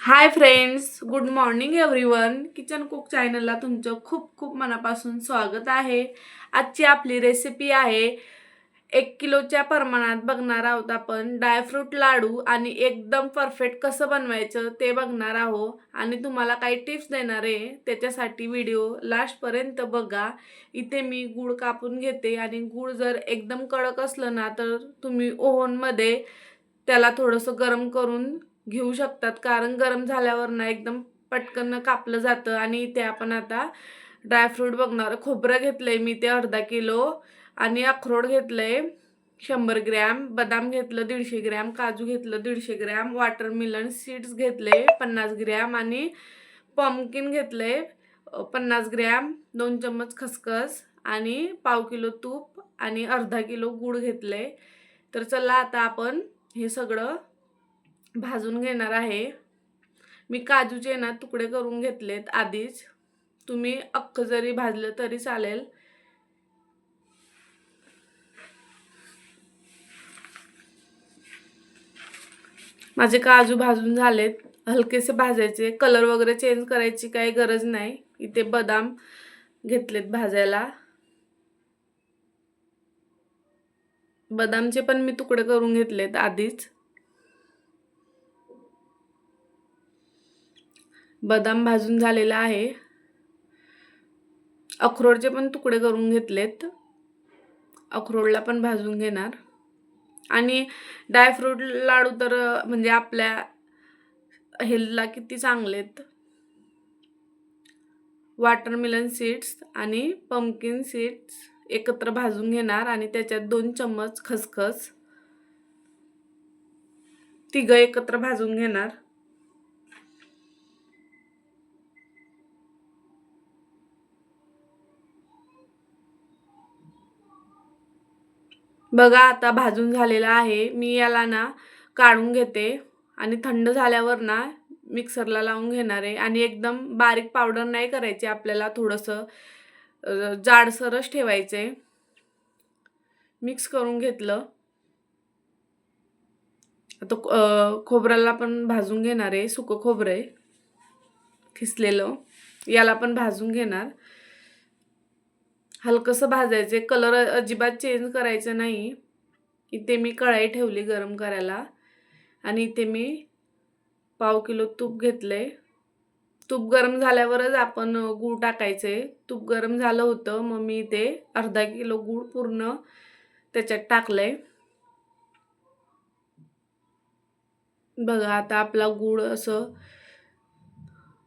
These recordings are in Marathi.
Hi friends good morning everyone kitchen cook चॅनलला तुमचं खूप खूप मनापासून स्वागत आहे. आजची आपली रेसिपी आहे. एक किलोच्या प्रमाणात बघणार आहोत आपण ड्रायफ्रूट लाडू आणि एकदम परफेक्ट कसं बनवायचं ते बघणार आहोत. आणि तुम्हाला काही टिप्स देणार आहे त्याच्यासाठी व्हिडिओ लास्टपर्यंत बघा. इथे मी गूळ कापून घेते आणि गूळ जर एकदम कडक असलं ना तर तुम्ही ओव्हनमध्ये त्याला थोडंसं गरम करून घेऊ शकतात. कारण गरम झाल्यावर ना एकदम पटकन कापलं जातं आणि इथे आपण आता ड्रायफ्रूट बघणार. खोबरं घेतलंय मी ते अर्धा किलो आणि अक्रोड घेतलंय शंभर ग्रॅम बदाम घेतलं दीडशे ग्रॅम काजू घेतलं दीडशे ग्रॅम वॉटरमिलन सीड्स घेतले पन्नास ग्रॅम आणि पम्किन घेतलं आहे पन्नास ग्रॅम दोन चम्मच खसखस आणि पाव किलो तूप आणि अर्धा किलो गूळ आहे तर चला आता आपण हे सगळं भाजून घेणार आहे. मी काजूचे ना तुकडे करून घेतलेत आधीच. तुम्ही अख्खं जरी भाजलं तरी चालेल. माझे काजू भाजून झालेत. हलकेसे भाजायचे. कलर वगैरे चेंज करायची काही गरज नाही. इथे बदाम घेतलेत भाजायला. बदामचे पण मी तुकडे करून घेतलेत आधीच. बदाम भाजून झालेला आहे. अक्रोडचे पण तुकडे करून घेतलेत. अक्रोडला पण भाजून घेणार. आणि ड्रायफ्रूट लाडू तर म्हणजे आपल्या हेल्थला किती चांगलेत. वॉटरमेलन सीड्स आणि पम्पकिन सीड्स एकत्र भाजून घेणार आणि त्याच्यात दोन चम्मच खसखस. तिघं एकत्र भाजून घेणार. बघा आता भाजून झालेला आहे. मी याला ना काढून घेते आणि थंड झाल्यावर ना मिक्सरला लावून घेणार आहे. आणि एकदम बारीक पावडर नाही करायची आपल्याला थोडंसं अ, जाडसरच ठेवायचे मिक्स करून घेतलं. आता खोबऱ्याला पण भाजून घेणार आहे. सुकं खोबरं आहे. खिसलेलं. याला पण भाजून घेणार. हलकंसं भाजायचे कलर अजिबात चेंज करायचं नाही. इथे मी कढाई ठेवली गरम करायला. आणि इथे मी पाव किलो तूप घेतले तूप गरम झाल्यावरच आपण गूळ टाकायचे तूप गरम झालं होतं मग मी इथे अर्धा किलो गूळ पूर्ण त्याच्यात टाकलं आहे बघा आता आपला गूळ असं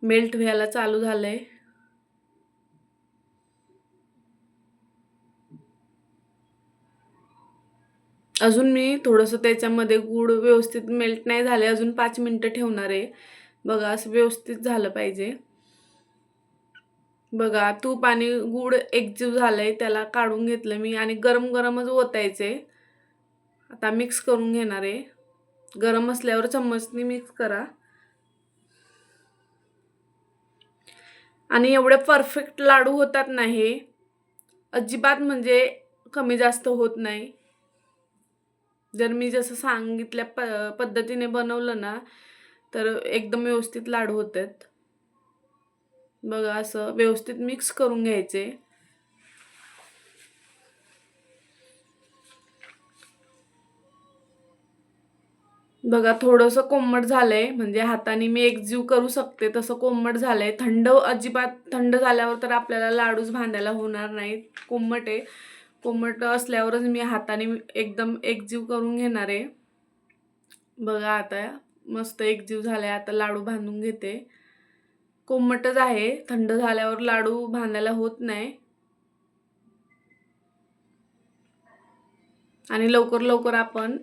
मेल्ट व्हायला चालू झालं आहे अजून मी थोडंसं त्याच्यामध्ये गूळ व्यवस्थित मेल्ट नाही झाले अजून पाच मिनटं ठेवणार आहे. बघा असं व्यवस्थित झालं पाहिजे. बघा तूप आणि गूळ एकजीव झालंय त्याला काढून घेतलं मी आणि गरम गरमच ओतायचे आता मिक्स करून घेणार आहे. गरम असल्यावर चम्मचनी मिक्स करा. आणि एवढे परफेक्ट लाडू होतात ना हे अजिबात म्हणजे कमी जास्त होत नाही. जर मी जसं सांगितल्या प पद्धतीने बनवलं ना तर एकदम व्यवस्थित लाडू होतात. बघा असं व्यवस्थित मिक्स करून घ्यायचे. बघा थोडंसं कोंबट झालंय म्हणजे हाताने मी एकजीव करू शकते तसं कोंबट झालंय. थंड अजिबात थंड झाल्यावर तर आपल्याला लाडूच बांधायला होणार नाहीत. कोंबट आहे. कोमट असल्यावरच मी हाताने एकदम एकजीव करून घेणार आहे. बघा आता मस्त एकजीव झालाय. आता लाडू बांधून घेते. कोमटच आहे. थंड झाल्यावर लाडू बांधायला होत नाही. आणि लवकर लवकर आपण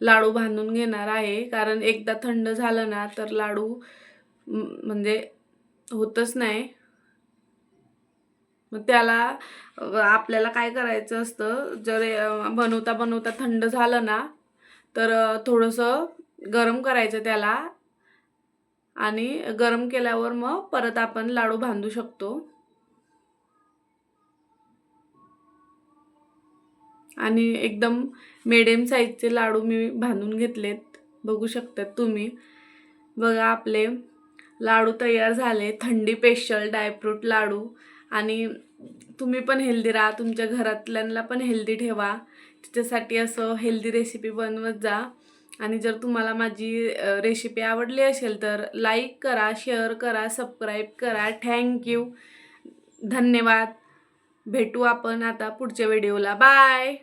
लाडू बांधून घेणार आहे. कारण एकदा थंड झालं ना तर लाडू म्हणजे होतच नाही. मग त्याला आपल्याला काय करायचं असतं? जर बनवता बनवता थंड झालं ना तर थोडंसं गरम करायचं त्याला. आणि गरम केल्यावर मग परत आपण लाडू बांधू शकतो. आणि एकदम मिडियम साईजचे लाडू मी बांधून घेतलेत. बघू शकतात तुम्ही. बघा आपले लाडू तयार झाले. थंडी स्पेशल डायफ्रूट लाडू. आणि तुम्ही पण हेल्दी राहा तुमच्या घरातल्यांना पण हेल्दी ठेवा. तिच्यासाठी असं हेल्दी रेसिपी बनवत जा. आणि जर तुम्हाला माझी रेसिपी आवडली असेल तर लाईक करा शेअर करा सबस्क्राईब करा. थँक्यू धन्यवाद. भेटू आपण आता पुढच्या व्हिडिओला बाय